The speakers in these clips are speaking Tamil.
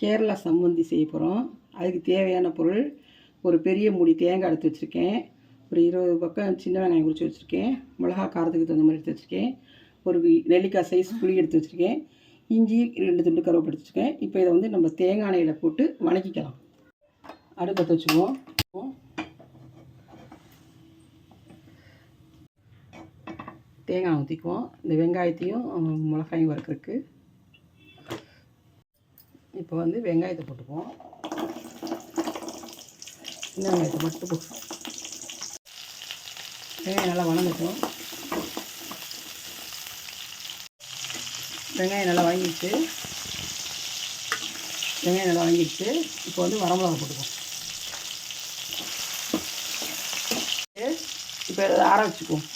கேரளா சம்மந்தி செய்ய போகிறோம் அதுக்கு தேவையான பொருள் ஒரு பெரிய மூடி தேங்காய் எடுத்து வச்சுருக்கேன். ஒரு இருபது பக்கம் சின்ன வெங்காயம் குறித்து வச்சுருக்கேன். மிளகா காரத்துக்கு தகுந்த மாதிரி எடுத்து வச்சுருக்கேன். ஒரு நெல்லிக்காய் சைஸ் புளி எடுத்து வச்சுருக்கேன். இஞ்சி ரெண்டு துண்டு கருவேப்பிலை எடுத்து வச்சுருக்கேன். இப்போ இதை வந்து நம்ம தேங்காய் எண்ணெயில் போட்டு வணக்கிக்கலாம். அடுப்பை வச்சுக்குவோம் தேங்காய் ஊற்றிக்குவோம் இந்த வெங்காயத்தையும் மிளகாயும் வறுக்கிறதுக்கு இப்போ வந்து வெங்காயத்தை போட்டுக்குவோம். சின்ன வெங்காயத்தை மட்டும் போட்டு வெங்காயம் நல்லா வணங்கட்டும். வெங்காயம் நல்லா வாங்கிட்டு வெங்காயம் நல்லா வாங்கிட்டு இப்போ வந்து வரமிளகா போட்டுக்குவோம். இப்போ ஆற வச்சுக்குவோம்.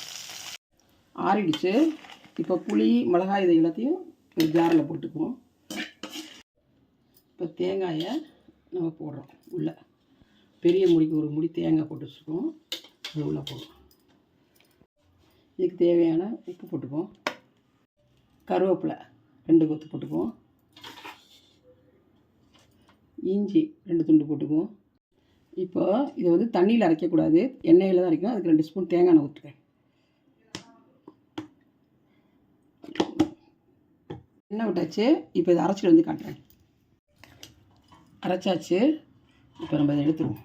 ஆறிடுச்சு. இப்போ புளி மிளகாய் இது எல்லாத்தையும் ஜாரில் போட்டுக்குவோம். இப்போ தேங்காயை நம்ம போடுறோம். உள்ளே பெரிய முடிக்கு ஒரு முடி தேங்காய் போட்டு வச்சுருக்கோம். அது உள்ளே போடுறோம். இதுக்கு தேவையான உப்பு போட்டுக்குவோம். கருவேப்பிலை ரெண்டு கொத்து போட்டுக்குவோம். இஞ்சி ரெண்டு துண்டு போட்டுக்குவோம். இப்போ இதை வந்து தண்ணியில் அரைக்கக்கூடாது. எண்ணெயில் தான் அரைக்கணும். அதுக்கு ரெண்டு ஸ்பூன் தேங்காய் எண்ணெய் ஊற்றுக்கேன் எண்ணெய் விட்டாச்சு. இப்போ இதை அரைச்சிட்டு வந்து காட்டுறேன். அரைச்சாச்சு. இப்போ நம்ம இதை எடுத்துருவோம்.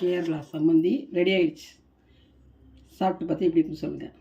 கேரளா சம்மந்தி ரெடி ஆயிடுச்சு. சாப்பிட்டு பார்த்து எப்படி இருக்குன்னு சொல்லுங்கள்